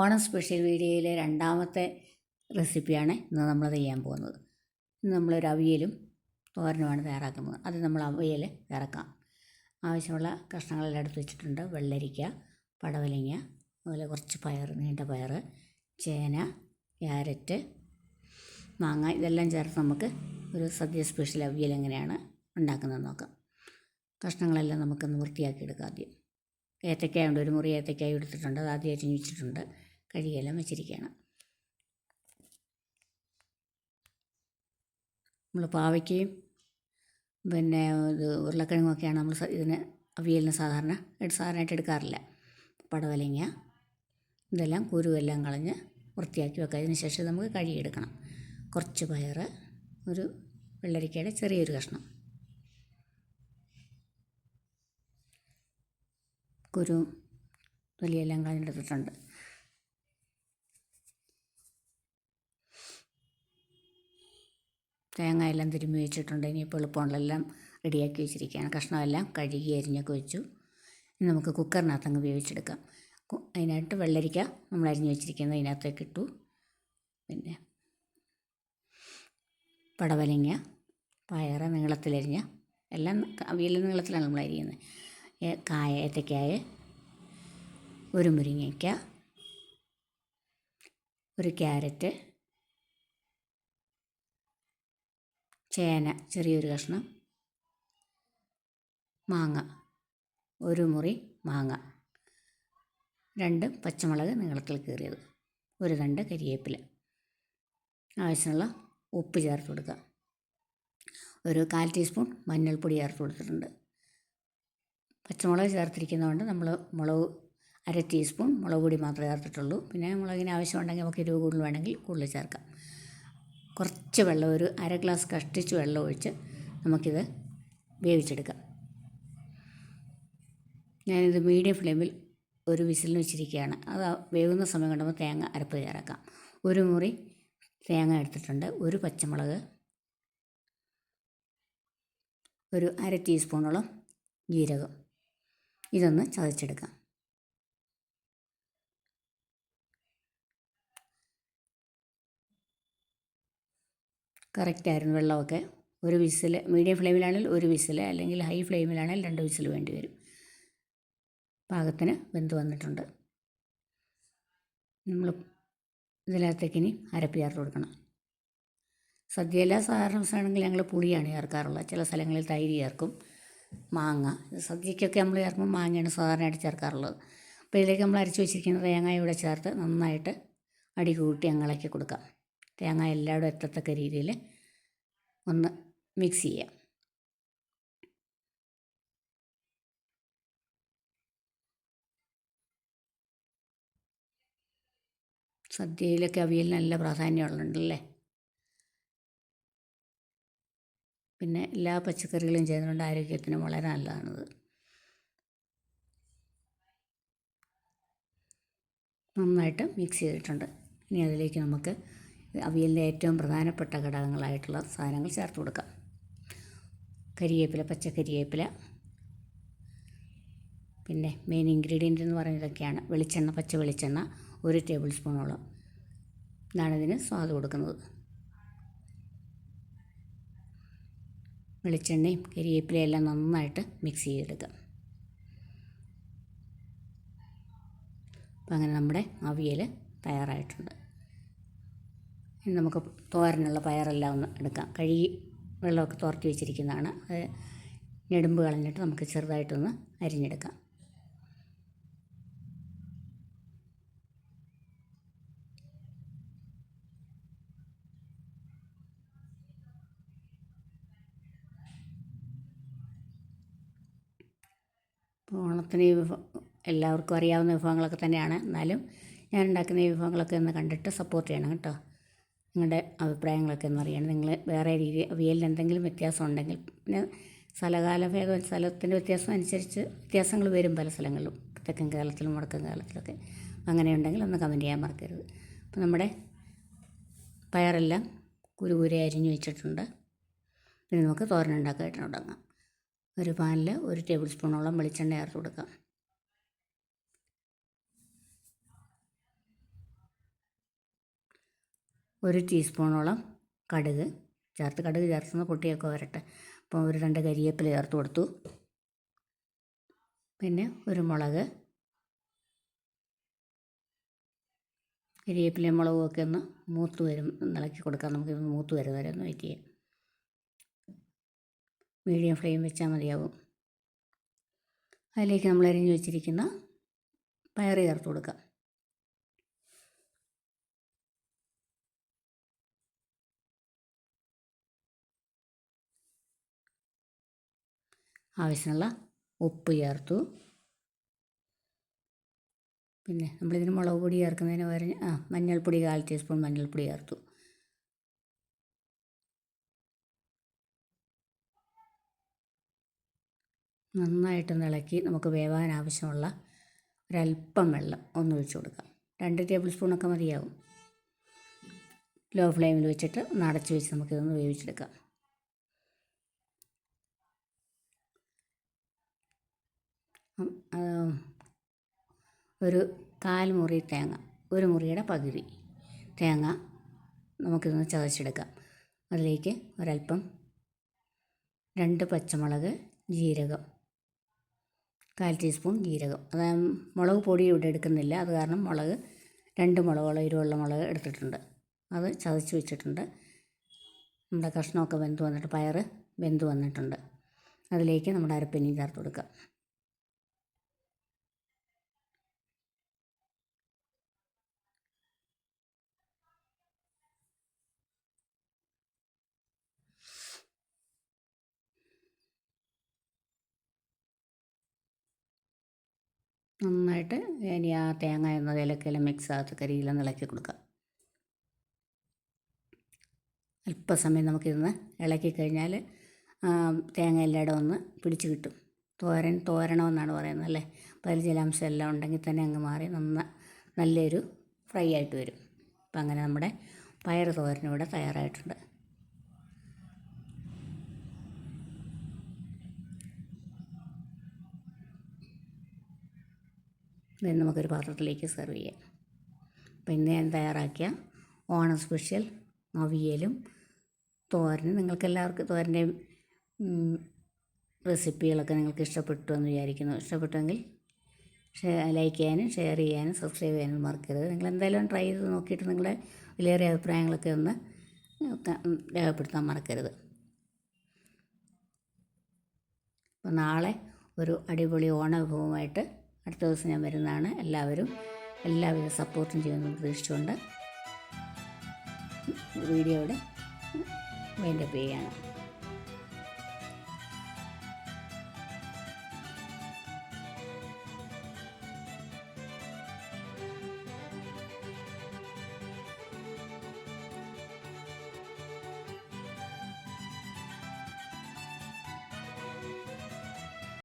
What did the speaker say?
Onam special വീഡിയോയിലെ രണ്ടാമത്തെ റെസിപ്പിയാണ് ഇന്ന് നമ്മൾ ചെയ്യാൻ പോകുന്നത്. ഇന്ന് നമ്മളൊരു അവിയലും തോരനുമാണ് തയ്യാറാക്കുന്നത്. അത് നമ്മൾ അവിയൽ ഇറക്കാം. ആവശ്യമുള്ള കഷ്ണങ്ങളെല്ലാം എടുത്ത് വെച്ചിട്ടുണ്ട്. വെള്ളരിക്ക പടവലങ്ങ അതുപോലെ കുറച്ച് പയർ നീണ്ട പയർ ചേന ക്യാരറ്റ് മാങ്ങ ഇതെല്ലാം ചേർത്ത് നമുക്ക് ഒരു സദ്യ സ്പെഷ്യൽ അവിയൽ എങ്ങനെയാണ് ഉണ്ടാക്കുന്നത് നോക്കാം. കഷ്ണങ്ങളെല്ലാം നമുക്കൊന്ന് വൃത്തിയാക്കി എടുക്കാം ആദ്യം. ഏത്തക്കായ ഉണ്ട് ഒരു മുറി ഏത്തക്കായ എടുത്തിട്ടുണ്ട്. അത് ആദ്യം അരിഞ്ഞ് വെച്ചിട്ടുണ്ട്. കഴുകിയെല്ലാം വെച്ചിരിക്കുകയാണ്. നമ്മൾ പാവയ്ക്കയും പിന്നെ ഇത് ഉരുളക്കിഴങ്ങൊക്കെയാണ് നമ്മൾ ഇതിന് അവിയലിന് സാധാരണ സാധാരണയായിട്ട് എടുക്കാറില്ല. പടവലങ്ങ ഇതെല്ലാം കുരുവെല്ലാം കളഞ്ഞ് വൃത്തിയാക്കി വെക്കുക. അതിന് ശേഷം നമുക്ക് കഴുകിയെടുക്കണം. കുറച്ച് പയർ ഒരു വെള്ളരിക്കയുടെ ചെറിയൊരു കഷ്ണം. കുരു തൊലിയെല്ലാം കളഞ്ഞെടുത്തിട്ടുണ്ട്. തേങ്ങ എല്ലാം തിരുമ്മി വെച്ചിട്ടുണ്ട്. ഇനിയിപ്പോൾ എളുപ്പമുള്ളതെല്ലാം റെഡിയാക്കി വെച്ചിരിക്കുകയാണ്. കഷ്ണമെല്ലാം കഴുകി അരിഞ്ഞൊക്കെ വെച്ചു. ഇനി നമുക്ക് കുക്കറിനകത്ത് അങ്ങ് വേവിച്ചെടുക്കാം. അതിനായിട്ട് വെള്ളരിക്ക നമ്മൾ അരിഞ്ഞു വെച്ചിരിക്കുന്നത് അതിനകത്തേക്ക് ഇട്ടു. പിന്നെ പടവലങ്ങ പയറ് നീളത്തിലരിഞ്ഞ എല്ലാം അവിയൽ നീളത്തിലാണ് നമ്മൾ അരിയുന്നത്. കായ ഏത്തക്കായ ഒരു മുരിങ്ങയ്ക്ക ഒരു ക്യാരറ്റ് ചേന ചെറിയൊരു കഷ്ണം. മാങ്ങ ഒരു മുറി മാങ്ങ. രണ്ട് പച്ചമുളക് നീളത്തിൽ കീറിയത്. ഒരു തണ്ട് കരിയേപ്പില. ആവശ്യമുള്ള ഉപ്പ് ചേർത്ത് കൊടുക്കുക. ഒരു കാൽ ടീസ്പൂൺ മഞ്ഞൾപ്പൊടി ചേർത്ത് കൊടുത്തിട്ടുണ്ട്. പച്ചമുളക് ചേർത്തിരിക്കുന്നതുകൊണ്ട് നമ്മൾ മുളക് അര ടീസ്പൂൺ മുളക് പൊടി മാത്രമേ ചേർത്തിട്ടുള്ളൂ. പിന്നെ മുളകിന് ആവശ്യമുണ്ടെങ്കിൽ നമുക്ക് എരിവ് കൂടുതൽ വേണമെങ്കിൽ കൂടുതൽ ചേർക്കാം. കുറച്ച് വെള്ളം ഒരു അര ഗ്ലാസ് കഷ്ടിച്ച് വെള്ളം ഒഴിച്ച് നമുക്കിത് വേവിച്ചെടുക്കാം. ഞാനിത് മീഡിയം ഫ്ലെയിമിൽ ഒരു വിസിലിന് വെച്ചിരിക്കുകയാണ്. അത് വേവുന്ന സമയം കണ്ടുമ്പോൾ തേങ്ങ അരപ്പ് തയ്യാറാക്കാം. ഒരു മുറി തേങ്ങ എടുത്തിട്ടുണ്ട്. ഒരു പച്ചമുളക് ഒരു അര ടീസ്പൂണോളം ജീരകം. ഇതൊന്ന് ചതച്ചെടുക്കാം. കറക്റ്റായിരുന്നു വെള്ളമൊക്കെ. ഒരു വിസിൽ മീഡിയം ഫ്ലെയിമിലാണെങ്കിൽ ഒരു വിസിൽ അല്ലെങ്കിൽ ഹൈ ഫ്ലെയിമിലാണെങ്കിൽ രണ്ട് വിസിൽ വേണ്ടി വരും. പാകത്തിന് വെന്ത് വന്നിട്ടുണ്ട്. നമ്മൾ ഇതിനകത്തേക്ക് ഇനി അരപ്പ് ചേർത്ത് കൊടുക്കണം. സദ്യയിലെ സാധാരണ ദിവസമാണെങ്കിൽ ഞങ്ങൾ പുളിയാണ് ചേർക്കാറുള്ളത്. ചില സ്ഥലങ്ങളിൽ തൈര് ചേർക്കും. മാങ്ങ. സദ്യക്കൊക്കെ നമ്മൾ ചേർക്കുമ്പോൾ മാങ്ങയാണ് സാധാരണയായിട്ട് ചേർക്കാറുള്ളത്. അപ്പോൾ ഇതിലേക്ക് നമ്മൾ അരച്ച് വെച്ചിരിക്കുന്ന തേങ്ങ ഇവിടെ ചേർത്ത് നന്നായിട്ട് അടി കൂട്ടി അങ്ങ് കൊടുക്കാം. തേങ്ങ എല്ലായിടും എത്തത്തക്ക രീതിയിൽ ഒന്ന് മിക്സ് ചെയ്യാം. സദ്യയിലൊക്കെ അവിയൽ നല്ല പ്രാധാന്യമുള്ളതുണ്ടല്ലേ? പിന്നെ എല്ലാ പച്ചക്കറികളും ചെയ്യുന്നതുകൊണ്ട് ആരോഗ്യത്തിന് വളരെ നല്ലതാണത്. നന്നായിട്ട് മിക്സ് ചെയ്തിട്ടുണ്ട്. ഇനി അതിലേക്ക് നമുക്ക് അവിയലിന്റെ ഏറ്റവും പ്രധാനപ്പെട്ട ഘടകങ്ങളായിട്ടുള്ള സാധനങ്ങൾ ചേർത്ത് കൊടുക്കാം. കരിയേപ്പില പച്ചക്കരിയേപ്പില. പിന്നെ മെയിൻ ഇൻഗ്രീഡിയന്റ് എന്ന് പറയുന്നതൊക്കെയാണ് വെളിച്ചെണ്ണ പച്ച വെളിച്ചെണ്ണ ഒരു ടേബിൾ സ്പൂണോളം ഇതാണ് ഇതിന് സ്വാദ് കൊടുക്കുന്നത്. വെളിച്ചെണ്ണയും കരിയേപ്പിലയും എല്ലാം നന്നായിട്ട് മിക്സ് ചെയ്തെടുക്കുക. അപ്പം അങ്ങനെ നമ്മുടെ അവിയൽ തയ്യാറായിട്ടുണ്ട്. ഇനി നമുക്ക് തോരനുള്ള പയറെല്ലാം ഒന്ന് എടുക്കാം. കഴുകി വെള്ളമൊക്കെ തോർത്തി വെച്ചിരിക്കുന്നതാണ്. അത് ഞെടുമ്പ് കളഞ്ഞിട്ട് നമുക്ക് ചെറുതായിട്ടൊന്ന് അരിഞ്ഞെടുക്കാം. ഓണത്തിന് എല്ലാവർക്കും അറിയാവുന്ന വിഭവങ്ങളൊക്കെ തന്നെയാണ്. എന്നാലും ഞാൻ ഉണ്ടാക്കുന്ന ഈ വിഭവങ്ങളൊക്കെ ഒന്ന് കണ്ടിട്ട് സപ്പോർട്ട് ചെയ്യണം കേട്ടോ. നിങ്ങളുടെ അഭിപ്രായങ്ങളൊക്കെ അറിയണം. നിങ്ങൾ വേറെ രീതി അവിയലിൽ എന്തെങ്കിലും വ്യത്യാസം ഉണ്ടെങ്കിൽ പിന്നെ സ്ഥലകാല ഭേദം സ്ഥലത്തിന്റെ വ്യത്യാസം അനുസരിച്ച് വ്യത്യാസങ്ങൾ വരും പല സ്ഥലങ്ങളിലും. തെക്കൻ കേരളത്തിലും വടക്കൻ കേരളത്തിലൊക്കെ അങ്ങനെ ഉണ്ടെങ്കിൽ ഒന്ന് കമന്റ് ചെയ്യാൻ മറക്കരുത്. അപ്പോൾ നമ്മുടെ പയറെല്ലാം കുരുകുരെ അരിഞ്ഞു വെച്ചിട്ടുണ്ട്. പിന്നെ നമുക്ക് തോരൻ ഉണ്ടാക്കാനായിട്ട് തുടങ്ങാം. ഒരു പാനിൽ ഒരു ടേബിൾ സ്പൂണോളം വെളിച്ചെണ്ണ ചേർത്ത് കൊടുക്കാം. ഒരു ടീസ്പൂണോളം കടുക് ചേർത്ത് കടുക് ചേർത്തുന്ന പൊട്ടിയൊക്കെ വരട്ടെ. അപ്പോൾ ഒരു രണ്ട് കരിയേപ്പില ചേർത്ത് കൊടുത്തു. പിന്നെ ഒരു മുളക് കരിയേപ്പിലയും മുളകും ഒക്കെ ഒന്ന് മൂത്ത് വരും ഇളക്കി കൊടുക്കാം. നമുക്ക് മൂത്ത് വരും വരെ ഒന്ന് വെയിറ്റ് ചെയ്യാം. മീഡിയം ഫ്ലെയിം വെച്ചാൽ മതിയാവും. അതിലേക്ക് നമ്മൾ അരിഞ്ഞു വെച്ചിരിക്കുന്ന പയർ ചേർത്ത് കൊടുക്കാം. ആവശ്യമുള്ള ഉപ്പ് ചേർത്തു. പിന്നെ നമ്മളിതിന് മുളക് പൊടി ചേർക്കുന്നതിന് പകരം ആ മഞ്ഞൾപ്പൊടി കാൽ ടീസ്പൂൺ മഞ്ഞൾപ്പൊടി ചേർത്തു. നന്നായിട്ടൊന്ന് ഇളക്കി നമുക്ക് വേവാൻ ആവശ്യമുള്ള ഒരല്പം വെള്ളം ഒന്ന് ഒഴിച്ചു കൊടുക്കാം. രണ്ട് ടേബിൾ സ്പൂണൊക്കെ മതിയാവും. ലോ ഫ്ലെയിമിൽ വെച്ചിട്ട് ഒന്ന് അടച്ച് വെച്ച് നമുക്കിതൊന്ന് വേവിച്ചെടുക്കാം. ഒരു കാൽ മുറി തേങ്ങ ഒരു മുറിയുടെ പകുതി തേങ്ങ നമുക്കിതൊന്ന് ചതച്ചെടുക്കാം. അതിലേക്ക് ഒരല്പം രണ്ട് പച്ചമുളക് ജീരകം കാൽ ടീസ്പൂൺ ജീരകം. അത് മുളക് പൊടി ഇവിടെ എടുക്കുന്നില്ല. അത് കാരണം മുളക് രണ്ട് മുളകോളം ഇരുവുള്ള മുളക് എടുത്തിട്ടുണ്ട്. അത് ചതച്ച് വെച്ചിട്ടുണ്ട്. നമ്മുടെ കഷ്ണമൊക്കെ വെന്ത് വന്നിട്ട് പയർ വെന്ത് വന്നിട്ടുണ്ട്. അതിലേക്ക് നമ്മുടെ അരപ്പിനി ചേർത്ത് കൊടുക്കാം. നന്നായിട്ട് ഇനി ആ തേങ്ങ എന്നതിലൊക്കെല്ലാം മിക്സ് ആകത്തക്ക രീതിയിലൊന്ന് ഇളക്കി കൊടുക്കാം. അല്പസമയം നമുക്കിതൊന്ന് ഇളക്കി കഴിഞ്ഞാൽ തേങ്ങ എല്ലായിടം ഒന്ന് പിടിച്ച് കിട്ടും. തോരൻ തോരണമെന്നാണ് പറയുന്നത് അല്ലേ? അതിൽ എല്ലാം ഉണ്ടെങ്കിൽ തന്നെ അങ്ങ് മാറി നന്ന നല്ലൊരു ഫ്രൈ ആയിട്ട് വരും. അപ്പം അങ്ങനെ നമ്മുടെ പയർ തോരൻ ഇവിടെ തയ്യാറായിട്ടുണ്ട്. ഇത് നമുക്കൊരു പാത്രത്തിലേക്ക് സെർവ് ചെയ്യാം. അപ്പം ഇന്ന് ഞാൻ തയ്യാറാക്കിയ ഓണം സ്പെഷ്യൽ അവിയലും തോരനും. നിങ്ങൾക്ക് എല്ലാവർക്കും തോരന്റെയും റെസിപ്പികളൊക്കെ നിങ്ങൾക്ക് ഇഷ്ടപ്പെട്ടു എന്ന് വിചാരിക്കുന്നു. ഇഷ്ടപ്പെട്ടുവെങ്കിൽ ലൈക്ക് ചെയ്യാനും ഷെയർ ചെയ്യാനും സബ്സ്ക്രൈബ് ചെയ്യാനും മറക്കരുത്. നിങ്ങൾ എന്തായാലും ട്രൈ ചെയ്ത് നോക്കിയിട്ട് നിങ്ങളുടെ വിലയേറിയ അഭിപ്രായങ്ങളൊക്കെ ഒന്ന് രേഖപ്പെടുത്താൻ മറക്കരുത്. അപ്പോൾ നാളെ ഒരു അടിപൊളി ഓണവിഭവമായിട്ട് അടുത്ത ദിവസം ഞാൻ വരുന്നതാണ്. എല്ലാവരും എല്ലാവിധ സപ്പോർട്ടും ചെയ്യുമെന്ന് പ്രതീക്ഷിച്ചുകൊണ്ട് വീഡിയോയുടെ വൈൻഡപ്പ് ചെയ്യുകയാണ്